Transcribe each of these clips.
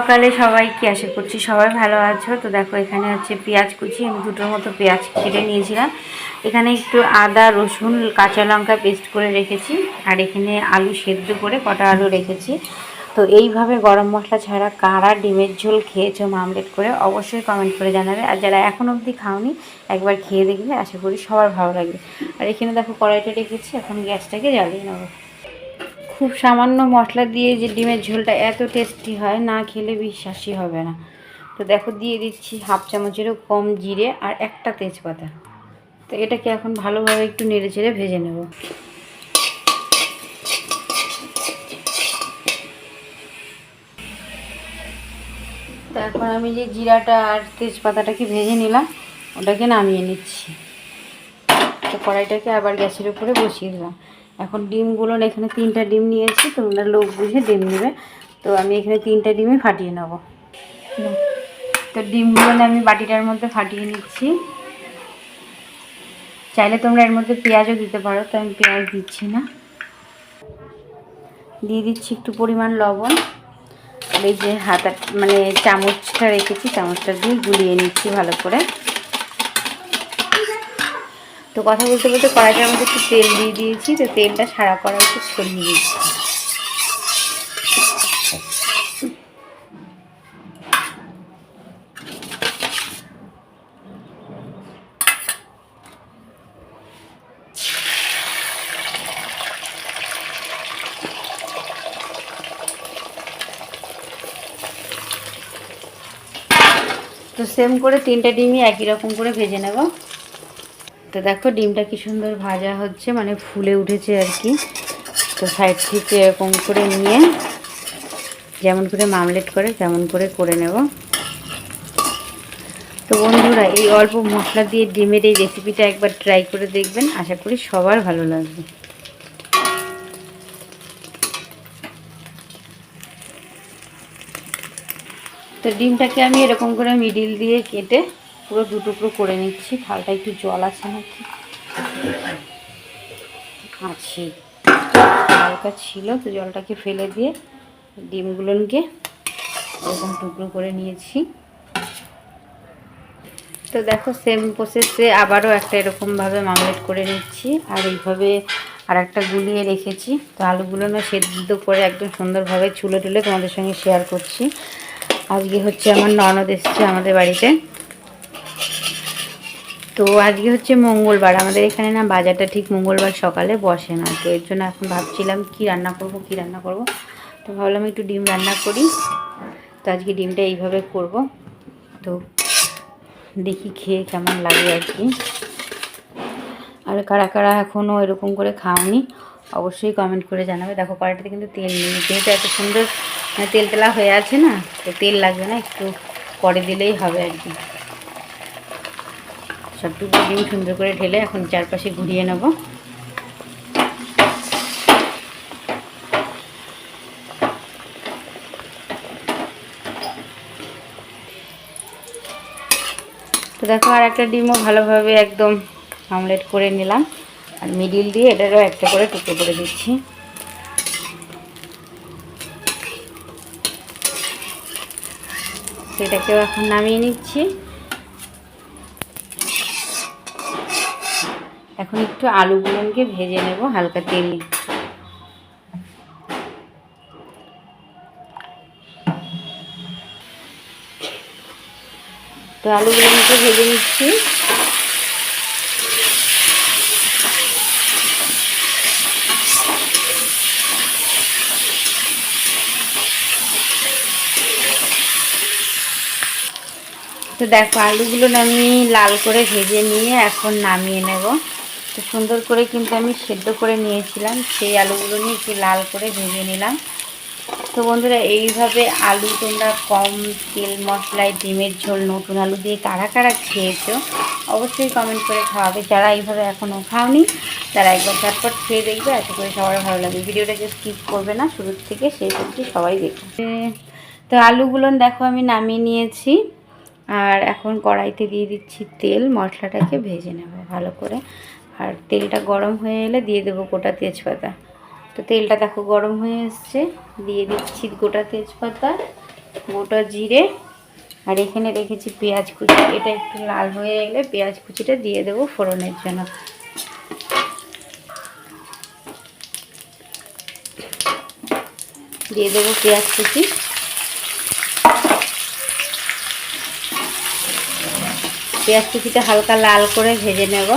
সকালে সবাই কি আশা করছি সবাই ভালো আছো। তো দেখো, এখানে হচ্ছে পেঁয়াজ কুচি। আমি দুটোর মতো পেঁয়াজ কেটে নিয়েছিলাম। এখানে একটু আদা, রসুন, কাঁচা লঙ্কা পেস্ট করে রেখেছি। আর এখানে আলু সেদ্ধ করে কটা আলু রেখেছি। তো এইভাবে গরম মশলা ছাড়া কারা ডিমের ঝোল খেয়েছো মামলেট করে অবশ্যই কমেন্ট করে জানাবে। আর যারা এখন অবধি খাওনি, একবার খেয়ে দেখবে। আশা করি সবার ভালো লাগবে। আর এখানে দেখো কড়াইটা রেখেছি। এখন গ্যাসটাকে জ্বালিয়ে নেব। খুব সামান্য মশলা দিয়ে যে ডিমের ঝোলটা এত টেস্টি হয়, না খেলে বিশ্বাসই হবে না। তো দেখো, দিয়ে দিচ্ছি হাফ চামচেরও কম জিরে আর একটা তেজপাতা। তো এটাকে এখন ভালোভাবে একটু নেড়ে চেড়ে ভেজে নেব। তো এখন আমি যে জিরাটা আর তেজপাতাটাকে ভেজে নিলাম, ওটাকে নামিয়ে নিচ্ছি। তো কড়াইটাকে আবার গ্যাসের উপরে বসিয়ে দিলাম। এখন ডিমগুলো এখানে তিনটা ডিম নিয়েছি, তোমরা লোক বুঝে ডিম নেবে। তো আমি এখানে তিনটা ডিমই ফাটিয়ে নেব। তো ডিমগুলো আমি বাটিটার মধ্যে ফাটিয়ে নিচ্ছি। চাইলে তোমরা এর মধ্যে পেঁয়াজও দিতে পারো, তো আমি পেঁয়াজ দিচ্ছি না। দিয়ে দিচ্ছি একটু পরিমাণ লবণ। আর এই যে হাতা মানে চামচটা রেখেছি, চামচটা দিয়ে গুলিয়ে নিচ্ছি ভালো করে। তো কথা বলতে বলতে কড়াইটার মধ্যে একটু তেল দিয়ে দিয়েছি, তো তেলটা সারা একটু ছড়িয়ে দিচ্ছি তো সেম করে তিনটা ডিমই একই রকম করে ভেজে নেব। তো দেখো ডিমটা কি সুন্দর ভাজা হচ্ছে মানে ফুলে উঠেছে আর কি। তো সাইড থেকে এরকম করে নিয়ে, যেমন করে মামলেট করে তেমন করে করে নেব। তো বন্ধুরা, এই অল্প মশলা দিয়ে ডিমের এই রেসিপিটা একবার ট্রাই করে দেখবেন, আশা করি সবার ভালো লাগবে। তো ডিমটাকে আমি এরকম করে মিডিল দিয়ে কেটে পুরো দু টুকরো করে নিচ্ছি। থালটা একটু জল আছে নাকি? আছে। হালকা ছিল তো জলটাকে ফেলে দিয়ে ডিমগুলোকে এরকম টুকরো করে নিয়েছি। তো দেখো সেম প্রসেসে আবারও একটা এরকমভাবে মামলেট করে নিচ্ছি। আর এইভাবে আর একটা গুলিয়ে রেখেছি। তো আলুগুলো না সেদ্ধ করে একদম সুন্দরভাবে চুলে টুলে তোমাদের সঙ্গে শেয়ার করছি। আজকে হচ্ছে আমার ননদ এসছে আমাদের বাড়িতে। তো আজকে হচ্ছে মঙ্গলবার। আমাদের এখানে না বাজারটা ঠিক মঙ্গলবার সকালে বসে না। তো এর জন্য এখন ভাবছিলাম কি রান্না করব, কি রান্না করব। তো ভাবলাম একটু ডিম রান্না করি। তো আজকে ডিমটা এইভাবে করব। তো দেখি খেয়ে কেমন লাগে আর কি। আর কারা কারা এখনও এরকম করে খাওনি, অবশ্যই কমেন্ট করে জানাবে। দেখো কড়াইটাতে কিন্তু তেল নেই। যেহেতু এত সুন্দর মানে তেল তেলা হয়ে আছে না, তো তেল লাগবে না, একটু পরে দিলেই হবে আর কি। সবটুকু ডিম সুন্দর করে ঢেলে এখন চারপাশে ঘুরিয়ে নেব। তো দেখো আর একটা ডিমও ভালোভাবে একদম আমলেট করে নিলাম। আর মিডিল দিয়ে এটারও একটা করে টুকরো করে দিচ্ছি। সেটাকেও এখন নামিয়ে নিচ্ছি। এখন একটু আলুগুলোকে ভেজে নেব, হালকা তেল তো আলুগুলোকে ভেজে নিচ্ছি। তো দেখো, আলুগুলো আমি লাল করে ভেজে নিয়ে এখন নামিয়ে নেব। তো সুন্দর করে কিন্তু আমি সেদ্ধ করে নিয়েছিলাম। সেই আলুগুলো নিয়ে একটু লাল করে ভেজে নিলাম। তো বন্ধুরা, এইভাবে আলু তোমরা কম তেল মশলায়, ডিমের ঝোল, নতুন আলু দিয়ে কারা কারা খেয়েছো, অবশ্যই কমেন্ট করে খাওয়াবে। যারা এইভাবে এখনও খাওনি, তারা একবার ঝটপট খেয়ে দেখবে। আশা করি সবার ভালো লাগবে। ভিডিওটাকে স্কিপ করবে না। শুরুর থেকে সেই অবধি সবাই দেখবে। তো আলুগুলো দেখো, আমি নামিয়ে নিয়েছি। আর এখন কড়াইতে দিয়ে দিচ্ছি তেল। মশলাটাকে ভেজে নেব ভালো করে। আর তেলটা গরম হয়ে এলে দিয়ে দেবো গোটা তেজপাতা। তো তেলটা দেখো গরম হয়ে এসছে, দিয়ে দিচ্ছি গোটা তেজপাতা, গোটা জিরে, আর এখানে রেখেছি পেঁয়াজ কুচি। এটা একটু লাল হয়ে গেলে পেঁয়াজ কুচিটা দিয়ে দেবো ফোড়নের জন্য। দিয়ে দেবো পেঁয়াজ কুচি। পেঁয়াজ কুচিটা হালকা লাল করে ভেজে নেব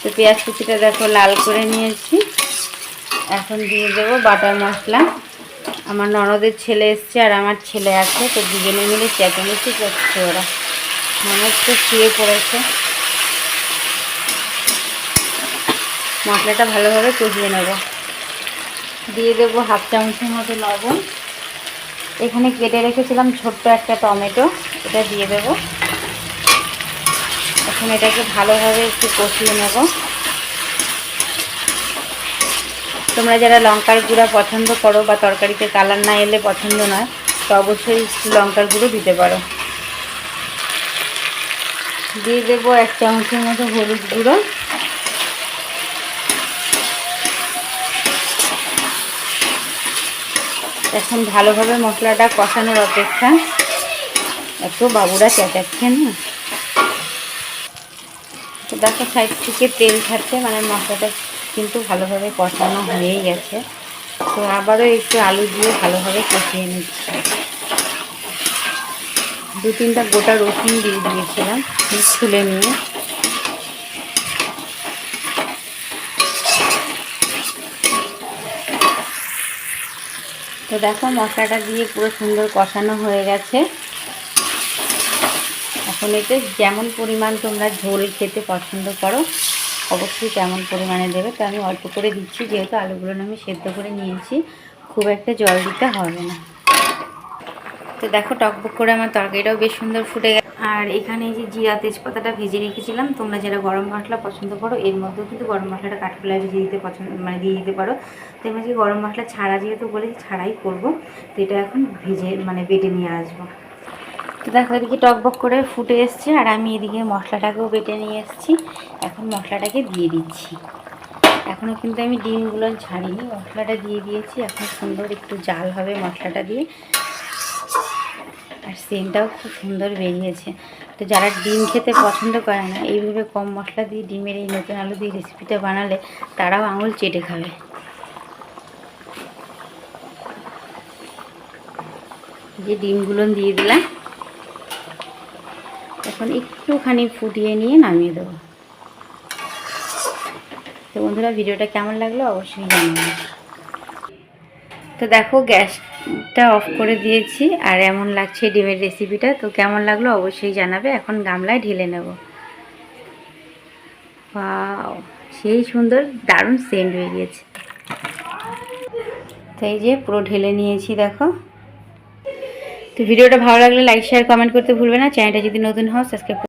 তো পেঁয়াজ কুচিটা দেখো লাল করে নিয়েছি। এখন দিয়ে দেবো বাটার মশলা। আমার ননদের ছেলে এসছে আর আমার ছেলে আছে, তো দুজনে মিলে চেঁচামেচি করছে ওরা। ননদ তো শুয়ে পড়েছে। মশলাটা ভালোভাবে কষিয়ে নেব। দিয়ে দেবো হাফ চামচের মতো লবণ। এখানে কেটে রেখেছিলাম ছোট্ট একটা টমেটো, এটা দিয়ে দেবো। এখন এটাকে ভালোভাবে একটু কষিয়ে নেব। তোমরা যারা লঙ্কার গুঁড়া পছন্দ করো বা তরকারিতে কালার না এলে পছন্দ নয়, তো অবশ্যই একটু লঙ্কার গুঁড়ো দিতে পারো। দিয়ে দেবো এক চামচের মতো হলুদ গুঁড়ো। এখন ভালোভাবে মশলাটা কষানোর অপেক্ষা। এত বাবুরা চেঁচাচ্ছে না? তো দেখো সাইড থেকে তেল ছাড়ছে মানে মশলাটা কিন্তু ভালোভাবে কষানো হয়েই গেছে। তো আবারও একটু আলু দিয়ে ভালোভাবে কষিয়ে নিচ্ছি। দু তিনটা গোটা রসুন দিয়ে দিয়েছিলাম তুলে নিয়ে। তো দেখো মশলাটা দিয়ে পুরো সুন্দর কষানো হয়ে গেছে। এখন এতে যেমন পরিমাণ তোমরা ঝোল খেতে পছন্দ করো, অবশ্যই তেমন পরিমাণে দেবে। তো আমি অল্প করে দিচ্ছি, যেহেতু আলুগুলো আমি সেদ্ধ করে নিয়েছি, খুব একটা জল দিতে হবে না। তো দেখো টকবক করে আমার তরকারিটাও বেশ সুন্দর ফুটে গেছে। আর এখানে যে জিরা তেজপাতাটা ভেজে রেখেছিলাম, তোমরা যারা গরম মশলা পছন্দ করো, এর মধ্যেও কিন্তু গরম মশলাটা কাঠখোলায় ভেজে দিতে পছন্দ মানে দিয়ে দিতে পারো। তো আমি গরম মশলা ছাড়া যেহেতু বলেছি, ছাড়াই করব। তো এটা এখন ভেজে মানে বেটে নিয়ে আসব। তো দেখো এদিকে টকবক করে ফুটে এসছে, আর আমি এদিকে মশলাটাকেও বেটে নিয়ে এসেছি। এখন মশলাটাকে দিয়ে দিচ্ছি। এখনও কিন্তু আমি ডিমগুলো ছাড়িনি, মশলাটা দিয়ে দিয়েছি। এখন সুন্দর একটু জাল হবে মশলাটা দিয়ে। আর সেন্টটাও খুব সুন্দর বেরিয়েছে। তো যারা ডিম খেতে পছন্দ করে না, এইভাবে কম মশলা দিয়ে ডিমের এই নতুন আলু দিয়ে রেসিপিটা বানালে তারাও আঙুল চেটে খাবে। যে ডিমগুলো দিয়ে দিলাম। এখন একটুখানি ফুটিয়ে নিয়ে নামিয়ে দেবো। তো বন্ধুরা, ভিডিওটা কেমন লাগল অবশ্যই জানাবেন। তো দেখো, গ্যাসটা অফ করে দিয়েছি আর এমন লাগছে ডিমের রেসিপিটা তো কেমন লাগল অবশ্যই জানাবে। এখন গামলায় ঢেলে নেব। সেই সুন্দর দারুণ সেন্ট বেরিয়েছে তো এই যে পুরো ঢেলে নিয়েছি, দেখো। তো ভিডিওটা ভালো লাগলে লাইক শেয়ার কমেন্ট করতে ভুলবে না। চ্যানেলটা যদি নতুন হও সাবস্ক্রাইব